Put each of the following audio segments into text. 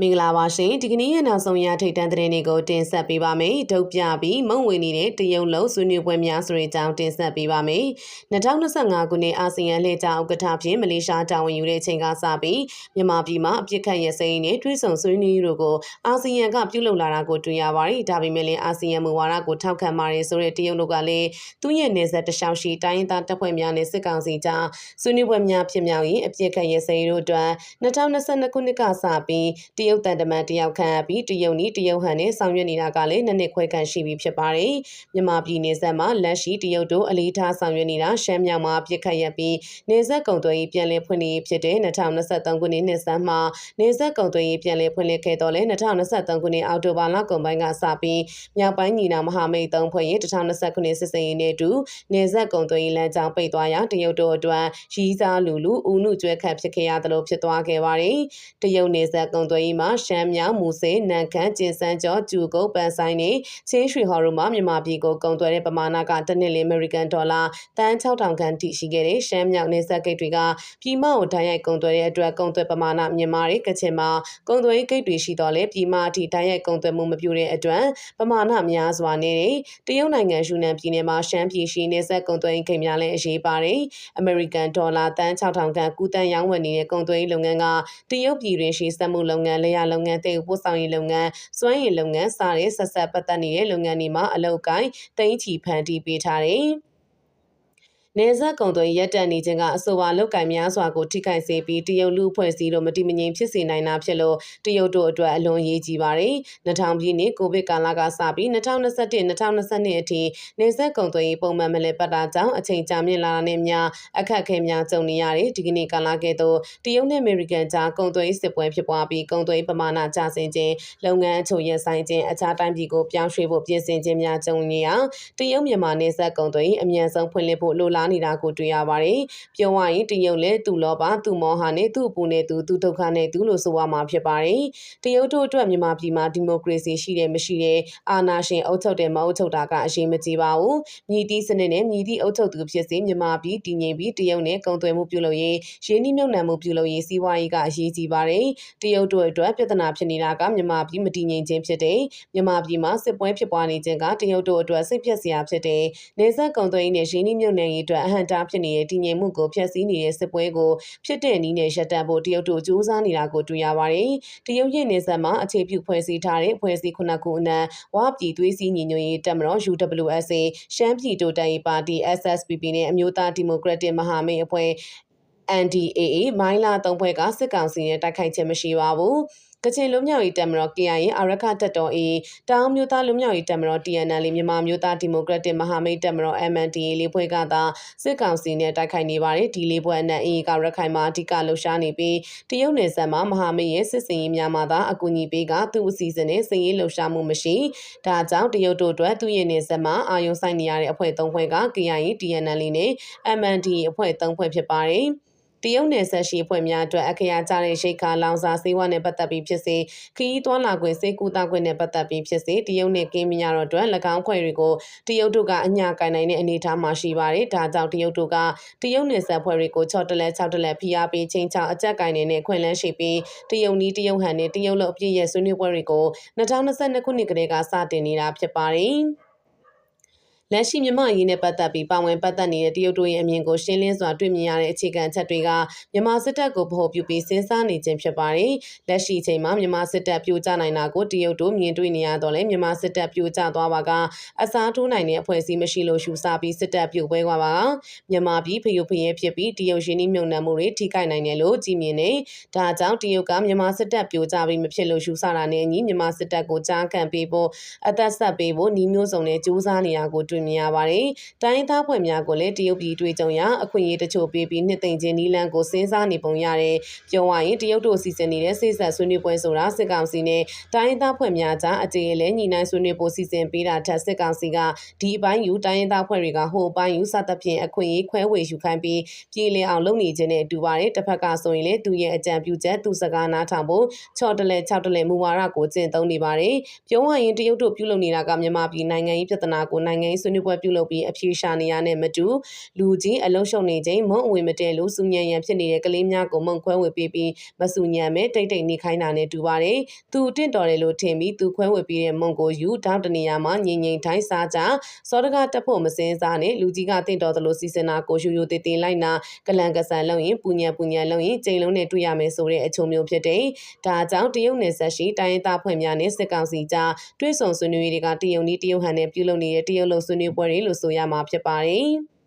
မင်္ဂလာပါရှင်ဒီကနေ့ရဲ့နောက်ဆုံးရထိတ်တန်းသတင်းတွေကိုတင်ဆက်ပေးပါမယ်ဒုတ်ပြပြီးမုံဝင်နေတဲ့တရုတ်လုံးဆွေးနွေးပွဲများဆိုတဲ့အကြောင်းတင်ဆက်ပေးပါမယ်2025ခုနှစ်အာဆီယံလေကြောင်းဥက္ကဋ္ဌဖြင့်မလေးရှားတာဝန်ယူတဲ့အချိန်ကစပြီးမြန်မာပြည်မှာအပြစ်ခတ်ရစင်းနဲ့တွဲဆုံဆွေးနွေးတို့ကိုအာဆီယံကပြုလုပ်လာတာကိုတွေ့ရပါတယ်ဒါပေမဲ့လည်းအာဆီယံမူဝါဒကိုထောက်ခံပါတယ်ဆိုတဲ့တရုတ်တို့ကလည်းသူ့ရဲ့နေဆက်တခြားရှိတိုင်းသားတပ်ဖွဲ့များနဲ့စစ်ကောင်စီကြားဆွေးနွေးပွဲများဖြစ်မြောက်ရင်အပြစ်ခတ်ရစင်းတို့အတွက်2022ခုနှစ်ကစပြီးတရုတ်တန်တမန်တယောက်ခန့်ပြီးတရုတ်နီတရုတ်ဟန်နဲ့ဆောင်ရွက်နေတာကလည်းနှစ်နှစ်ခွဲခန့်ရှိပြီဖြစ်ပါတယ်။မြန်မာပြည်နေဆက်မှာလက်ရှိတရုတ်တို့အလေးထားဆောင်ရွက်နေတာရှမ်းမြောက်မှာပြစ်ခတ်ရပြီးနေဆက်ကုံသွေးပြန်လည်ဖွင့်လှစ်ဖြစ်တဲ့2023ခုနှစ်နှစ်ဆန်းမှာနေဆက်ကုံသွေးပြန်လည်ဖွင့်လှစ်ခဲ့တော့လဲ2023ခုနှစ်အောက်တိုဘာလကုန်ပိုင်းကစပြီးမြောက်ပိုင်းညီနောင်မဟာမိတ်သုံးဖွဲ့ရဲ့2020ခုနှစ်စစ်စင်ရေးနဲ့အတူနေဆက်ကုံသွေးလမ်းကြောင်းပိတ်သွားရာတရုတ်တို့အတွက်ရီးစားလူလူဦးနုကျွဲခတ်ဖြစ်ခဲ့ရသလိုဖြစ်သွားခဲ့ပါတယ်။တရုတ်နေဆက်ကုံသွေးမှာရှမ်းမြောက်မူဆယ်နန်ခမ်းကျင်စန်းကျော်ကျူကုတ်ပန်ဆိုင်နဲ့ချင်းရွှေဟော်တို့မှာမြန်မာပြည်ကိုကုန်သွယ်တဲ့ပမာဏကတစ်နှစ်လအမေရိကန်ဒေါ်လာတန်6000ခန့်ထိရှိခဲ့တဲ့ရှမ်းမြောက်နေဆက်ဂိတ်တွေကပြည်မကိုတိုက်ရိုက်ကုန်သွယ်တဲ့အတွက်ကုန်သွယ်ပမာဏမြင့်မားတဲ့ကချင်မှာကုန်သွယ်ဂိတ်တွေရှိတော့လေပြည်မအထိတိုက်ရိုက်ကုန်သွယ်မှုမပြုတဲ့အတွက်ပမာဏများစွာနေတဲ့တရုတ်နိုင်ငံယူနန်ပြည်နယ်မှာရှမ်းပြည်ရှိနေဆက်ကုန်သွယ်ဂိတ်များလည်းအရေးပါတယ်အမေရိကန်ဒေါ်လာတန်6000ခန့်ကူတန်ရောင်းဝယ်နေတဲ့ကုန်သွယ်လုပ်ငန်းကတရုတ်ပြည်တွင်ရှိစက်မှုလုပ်ငန်းလျာလုပ်ငန်းတေပို့ဆောင်ရေးလုပ်ငန်းစွမ်းရည်လုပ်ငန်းစတဲ့ဆက်ဆက်ပတ်သက်နေတဲ့လုပ်ငန်းတွေမှာအလုပ်ကိုင်းတိမ့်ချီဖန်တီးပေးထားတယ်။ နေဆက်ကုံသွင်းရက်တက်နေခြင်းကအဆိုပါလောက်ကင်များစွာကိုထိခိုက်စေပြီးတရုတ်လူအဖွဲ့အစည်းတို့မတိမငြိမ်ဖြစ်စေနိုင်တာဖြစ်လို့တရုတ်တို့အတွက်အလွန်ရေးကြီးပါတယ်။2000ပြည့်နှစ်ကိုဗစ်ကာလကစပြီး2021-2022အထိနေဆက်ကုံသွင်းပုံမှန်မလဲပတ်တာကြောင့်အချိန်ကြာမြင့်လာတာနဲ့များအခက်အခဲများကြုံနေရတယ်ဒီကနေ့ကာလကဲ့သို့တရုတ်နဲ့အမေရိကန်ကြားကုံသွင်းစစ်ပွဲဖြစ်ပွားပြီးကုံသွင်းပမာဏကျဆင်းခြင်းလုပ်ငန်းအချို့ရပ်ဆိုင်ခြင်းအခြားတိုင်းပြည်ကိုပြောင်းရွှေ့ဖို့ပြင်ဆင်ခြင်းများကြုံနေရတရုတ်မြန်မာနေဆက်ကုံသွင်းအမြန်ဆုံးဖွင့်လှစ်ဖို့လိုလားနေတာကိုတွေ့ရပါတယ်။ပြောရရင်တရုတ်လည်းသူ့လောပါသူ့မောဟာနဲ့သူ့အပူနဲ့သူသူဒုက္ခနဲ့သူလို့ဆိုရမှာဖြစ်ပါတယ်။တရုတ်တို့အတွက်မြန်မာပြည်မှာဒီမိုကရေစီရှိတယ်မရှိတယ်အာဏာရှင်အုပ်ချုပ်တယ်မအုပ်ချုပ်တာကအရေးမကြီးပါဘူး။မြည်တီးစနစ်နဲ့မြည်တီးအုပ်ချုပ်သူဖြစ်စေမြန်မာပြည်တည်ငြိမ်ပြီးတရုတ်နဲ့ကုန်သွယ်မှုပြုလုပ်ရေးရင်းနှီးမြှုပ်နှံမှုပြုလုပ်ရေးစီးပွားရေးကအရေးကြီးပါတယ်။တရုတ်တို့အတွက်ပြဿနာဖြစ်နေတာကမြန်မာပြည်မတည်ငြိမ်ခြင်းဖြစ်တယ်။မြန်မာပြည်မှာစစ်ပွဲဖြစ်ပွားနေခြင်းကတရုတ်တို့အတွက်စိတ်ဖြတ်စရာဖြစ်တယ်။နေဆက်ကုန်သွယ်ရေးနဲ့ရင်းနှီးမြှုပ်နှံရေးအတွက်အဟန့်တားဖြစ်နေတဲ့တည်ငြိမ်မှုကိုဖျက်ဆီးနေတဲ့စစ်ပွဲကိုဖြစ်တဲ့နည်းနဲ့ရပ်တန့်ဖို့တရုတ်တို့ကြိုးစားနေတာကိုတွေ့ရပါတယ်။တရုတ်ရဲ့နေဆက်မှာအခြေပြုဖွဲ့စည်းထားတဲ့ဖွဲ့စည်းခုနှစ်ခုအနက်ဝါပြည်သွေးစည်းညီညွတ်ရေးတပ်မတော် UWSA ရှမ်းပြည်တိုးတက်ရေးပါတီ SSPP နဲ့အမျိုးသားဒီမိုကရက်တစ်မဟာမိတ်အဖွဲ့ NDAA မိုင်းလာသုံးဖွဲ့ကစစ်ကောင်စီနဲ့တိုက်ခိုက်ခြင်းမရှိပါဘူး။ ကချင်လူမျိုးရေးတပ်မတော် KIA အာရခတပ်တော် AA တောင်မျိုးသားလူမျိုးရေးတပ်မတော် TNL မြန်မာမျိုးသားဒီမိုကရက်တစ်မဟာမိတ်တပ်မတော် MNDAA လေးဖွဲ့ကသာစစ်ကောင်စီနဲ့တိုက်ခိုက်နေပါတယ်ဒီလေးဖွဲ့အနက် AA ကရခိုင်မှာအဓိကလှုပ်ရှားနေပြီးတရုတ်နယ်စပ်မှာမဟာမိတ်ရဲ့စစ်စင်ရေးများမှသာအကူအညီပေးကသူ့အစီအစဉ်နဲ့စင်ရေးလှုပ်ရှားမှုမရှိဒါကြောင့်တရုတ်တို့အတွက်သူ့ရဲ့နယ်စပ်မှာအာရုံစိုက်နေရတဲ့အဖွဲ့၃ဖွဲ့က KIA TNL နဲ့ MNDAA အဖွဲ့၃ဖွဲ့ဖြစ်ပါတယ် တရုတ်နယ်ဆက်ရှိအဖွဲ့များအတွက်အခရာကြတဲ့ရိတ်ခါလောင်စာစေဝါနဲ့ပတ်သက်ပြီးဖြစ်စေခရီးသွားလာခွင့်စေကူတာခွင့်နဲ့ပတ်သက်ပြီးဖြစ်စေတရုတ်နဲ့ကင်းမြရတော့အတွက်၎င်းဖွဲ့တွေကိုတရုတ်တို့ကအညာကင်နိုင်တဲ့အနေအထားမှာရှိပါတယ်။ဒါကြောင့်တရုတ်တို့ကတရုတ်နယ်ဆက်ဖွဲ့တွေကို6တလဲ6တလဲဖိအားပေးချင်းချောင်းအကြက်ကင်နေတဲ့ခွင့်လန်းရှိပြီးတရုတ်နီးတရုတ်ဟန်နဲ့တရုတ်လို့အပြည့်ရဲ့ဆွေးနွေးပွဲတွေကို2022ခုနှစ်ကတည်းကစတင်နေတာဖြစ်ပါတယ်။ လက်ရှိမြမအရေးနဲ့ပတ်သက်ပြီးပါဝင်ပတ်သက်နေတဲ့တရုတ်တို့ရဲ့အမြင်ကိုရှင်းလင်းစွာတွေ့မြင်ရတဲ့အခြေခံချက်တွေကမြန်မာစစ်တပ်ကိုဗဟိုပြုပြီးစဉ်းစားနေခြင်းဖြစ်ပါတယ်။လက်ရှိအချိန်မှာမြန်မာစစ်တပ်ပြိုကျနိုင်တာကိုတရုတ်တို့မြင်တွေ့နေရတော့လဲမြန်မာစစ်တပ်ပြိုကျသွားပါကအစားထိုးနိုင်တဲ့အဖွဲ့အစည်းမရှိလို့ရှုစားပြီးစစ်တပ်ပြိုပွဲသွားပါကမြန်မာပြည်ဖျို့ဖျဲဖြစ်ပြီးတရုတ်ရင်းနှီးမြှုပ်နှံမှုတွေထိခိုက်နိုင်တယ်လို့ကြည်မြင်နေ။ဒါကြောင့်တရုတ်ကမြန်မာစစ်တပ်ပြိုကျပြီးမဖြစ်လို့ရှုစားတာနဲ့အညီမြန်မာစစ်တပ်ကိုကြားခံပေးဖို့အသက်ဆက်ပေးဖို့နှီးမျိုးစုံနဲ့စူးစမ်းနေတာကိုတွေ့တွေ့မြင်ရပါတယ်။တိုင်းသားဖွဲ့များကိုလည်းတရုတ်ပြည်တွေ့ကြုံရအခွင့်အရေးတချို့ပေးပြီးနှစ်သိမ့်ခြင်းနီလန်းကိုစဉ်းစားနေပုံရတယ်။ပြောရရင်တရုတ်တို့စီစဉ်နေတဲ့စိတ်ဆက်ဆွေးနွေးပွဲဆိုတာစစ်ကောင်စီနဲ့တိုင်းသားဖွဲ့များကြားအကြေအလဲညီနိုင်ဆွေးနွေးဖို့စီစဉ်ပေးတာထက်စစ်ကောင်စီကဒီအပိုင်းယူတိုင်းသားဖွဲ့တွေကဟိုအပိုင်းယူစသဖြင့်အခွင့်အရေးခွဲဝေယူခိုင်းပြီးပြည်လည်အောင်လုပ်နေခြင်းနဲ့တူပါတယ်။တစ်ဖက်ကဆိုရင်လေသူရဲ့အကြံပြုချက်သူစကားနားထောင်ဖို့6တလဲ6တလဲမူဝါဒကိုကျင့်သုံးနေပါတယ်။ပြောရရင်တရုတ်တို့ပြုလုပ်နေတာကမြန်မာပြည်နိုင်ငံရေးပြဿနာကိုနိုင်ငံရေးဆွေနွေးပွဲပြုလုပ်ပြီးအပြေရှာနေရတဲ့မတူလူကြီးအလုံးရှုံနေချိန်မုံအဝေမတဲလို့စူညံရန်ဖြစ်နေတဲ့ကလေးများကိုမုံခွဲဝေပေးပြီးမစူညံမဲ့တိတ်တိတ်နေခိုင်းတာနဲ့တူပါတယ်။သူတင့်တော်တယ်လို့ထင်ပြီးသူခွဲဝေပြီးတဲ့မုံကိုယူတောက်တနေရာမှာငိမ့်ငိမ့်တိုင်းစားကြစောတကတက်ဖို့မစင်းစားနဲ့လူကြီးကတင့်တော်တယ်လို့စီစဉ်တာကိုရှူယိုတေတေလိုက်နာကလန်ကဆန်လုံရင်ပူညံပူညံလုံရင်ချိန်လုံးနဲ့တွေ့ရမယ်ဆိုတဲ့အချုံမျိုးဖြစ်တဲ့ဒါကြောင့်တရုတ်နယ်ဆက်ရှိတိုင်းရင်းသားဖွဲ့များနဲ့စစ်ကောင်စီကြားတွဲဆောင်ဆွေးနွေးရေးတွေကတရုတ်နီးတရုတ်ဟန်နဲ့ပြုလုပ်နေတဲ့တရုတ်လုံဆွေးနွေးပွဲတွေလို့ဆိုရမှာဖြစ်ပါတယ်။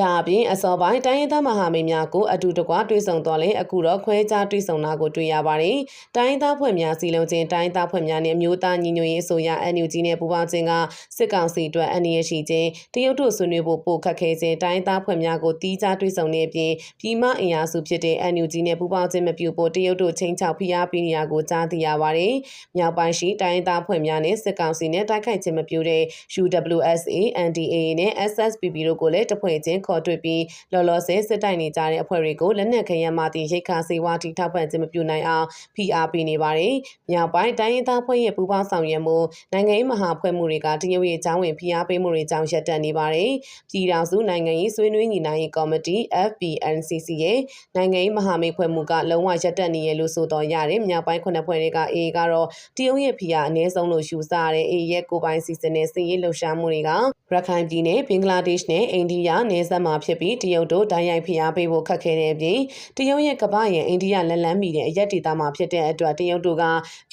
ဒါအပြင်အစောပိုင်းတိုင်းရင်းသားမဟာမိတ်များကိုအတူတကွတွေ့ဆုံသွားလဲအခုတော့ခွဲခြားတွေ့ဆုံတာကိုတွေ့ရပါတယ်။တိုင်းရင်းသားဖွဲ့များစီလုံးချင်းတိုင်းရင်းသားဖွဲ့များနဲ့မျိုးသားညီညွတ်ရေးဆိုရ NUG နဲ့ပူးပေါင်းခြင်းကစစ်ကောင်စီအတွက်အနေရရှိခြင်းတရုတ်တို့ဆွေးနွေးဖို့ပိုခက်ခဲခြင်းတိုင်းရင်းသားဖွဲ့များကိုတီးခြားတွေ့ဆုံနေပြင်ပြည်မအင်အားစုဖြစ်တဲ့ NUG နဲ့ပူးပေါင်းခြင်းမပြုဖို့တရုတ်တို့ချင်းချောက်ဖိအားပေးနေရကိုကြားသိရပါတယ်။မြောက်ပိုင်းရှိတိုင်းရင်းသားဖွဲ့များနဲ့စစ်ကောင်စီနဲ့တိုက်ခိုက်ခြင်းမပြုတဲ့ UWSA, NDAA နဲ့ SSPP တို့ကိုလည်းတဖွဲ့ချင်းခေါ်တွေ့ပြီးလော်လော်ဆယ်စစ်တိုက်နေကြတဲ့အဖွဲ့တွေကိုလက်နက်ခဲယမ်းမှတင်ရိတ်ခါစေဝါတီထောက်ပံ့ခြင်းမပြုနိုင်အောင်ဖိအားပေးနေပါတယ်။မြောက်ပိုင်းတိုင်းရင်းသားဖွဲ့ရဲ့ပူးပေါင်းဆောင်ရွက်မှုနိုင်ငံရေးမဟာဖွဲ့မှုတွေကတရုတ်ရဲ့အကြောင်းဝင်ဖိအားပေးမှုတွေကြောင့်ရပ်တန့်နေပါတယ်။ပြည်ထောင်စုနိုင်ငံရေးဆွေးနွေးညီနိုင်ရေးကော်မတီ FPNCC ရဲ့နိုင်ငံရေးမဟာမိတ်ဖွဲ့မှုကလုံးဝရပ်တန့်နေရလို့ဆိုတော်ရတယ်။မြောက်ပိုင်းခုနှစ်ဖွဲ့တွေက AA ကတော့တရုတ်ရဲ့ဖိအားအနည်းဆုံးလို့ယူဆရတဲ့ AA ရဲ့ကိုပိုင်စီစဉ်တဲ့စစ်ရေးလှုပ်ရှားမှုတွေကရခိုင်ပြည်နယ်ဘင်္ဂလားဒေ့ရှ်နဲ့အိန္ဒိယနယ်စပ်မှာဖြစ်ပြီးတရုတ်တို့တိုင်းရိုက်ဖိအားပေးဖို့ခက်ခဲတဲ့အပြင်တရုတ်ရဲ့ကမ္ဘာရဲ့အိန္ဒိယလက်လန်းမီတဲ့အရက်ဒေသမှာဖြစ်တဲ့အတွက်တရုတ်တို့က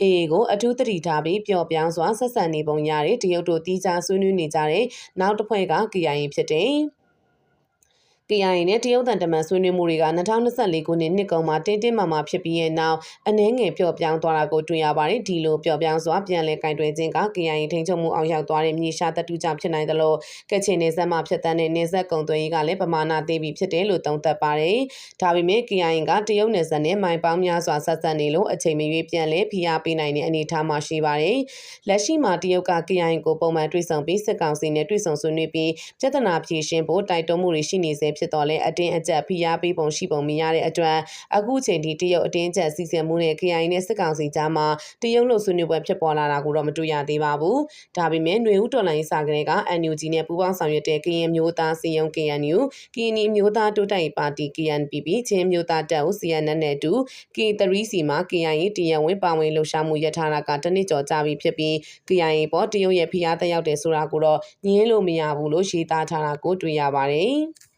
အေအေကိုအထူးသတိထားပြီးပျော့ပြောင်းစွာဆက်ဆံနေပုံရတယ်တရုတ်တို့တီးခြားဆွေးနွေးနေကြတဲ့နောက်တစ်ဖွဲ့က KIA ဖြစ်တဲ့ KIA နဲ့တရုတ်တန်တမန်ဆွေးနွေးမှုတွေက2024ခုနှစ်နှစ်ကုန်မှာတင်းတင်းမာမာဖြစ်ပြီးရဲ့နောက်အနှဲငယ်ပျော့ပြောင်းသွားတာကိုတွေ့ရပါတယ်ဒီလိုပျော့ပြောင်းစွာပြန်လည်ကင်တွယ်ခြင်းက KIA ထိန်းချုပ်မှုအောက်ရောက်သွားတဲ့မြေရှားတပ်တူကြောင့်ဖြစ်နိုင်တယ်လို့ကချင်နေဆက်မှဖြစ်တဲ့နေဆက်ကုံသွေးကလည်းပမာဏသေးပြီးဖြစ်တယ်လို့သုံးသပ်ပါတယ်ဒါပေမဲ့ KIA ကတရုတ်နယ်စပ်နဲ့မိုင်ပေါင်းများစွာဆက်ဆက်နေလို့အချိန်မရွေးပြန်လည်ဖိအားပေးနိုင်တဲ့အနေအထားမှာရှိပါတယ်လက်ရှိမှာတရုတ်က KIA ကိုပုံမှန်တွေ့ဆုံပြီးစစ်ကောင်စီနဲ့တွေ့ဆုံဆွေးနွေးပြီးပြဿနာဖြေရှင်းဖို့တိုက်တွန်းမှုတွေရှိနေစေဖြစ်တော်လဲအတင်းအကျပ်ဖိအားပေးပုံရှိပုံမြင်ရတဲ့အတွက်အခုချိန်ထိတရုတ်အတင်းအကျပ်စီစဉ်မှုနဲ့ KIA နဲ့စစ်ကောင်စီကြားမှာတရုတ်လို့ဆွေးနွေးပွဲဖြစ်ပေါ်လာတာကိုတော့မတွေ့ရသေးပါဘူး။ဒါပေမဲ့ຫນွေဦးတော်လိုင်းစာကလေးက NUG နဲ့ပူးပေါင်းဆောင်ရွက်တဲ့ကရင်မျိုးသားစီယုံ KNU ကရင်မျိုးသားတိုးတက်ရေးပါတီ KNPP ချင်းမျိုးသားတပ်ဦး CNN နဲ့အတူ K3C မှာ KIA တရားဝင်ပါဝင်လှုပ်ရှားမှုရထားတာကတနစ်ကျော်ကြာပြီဖြစ်ပြီး KIA ပေါ်တရုတ်ရဲ့ဖိအားတက်ရောက်တယ်ဆိုတာကိုတော့ညင်းလို့မရဘူးလို့ရှင်းသားထားတာကိုတွေ့ရပါတယ်။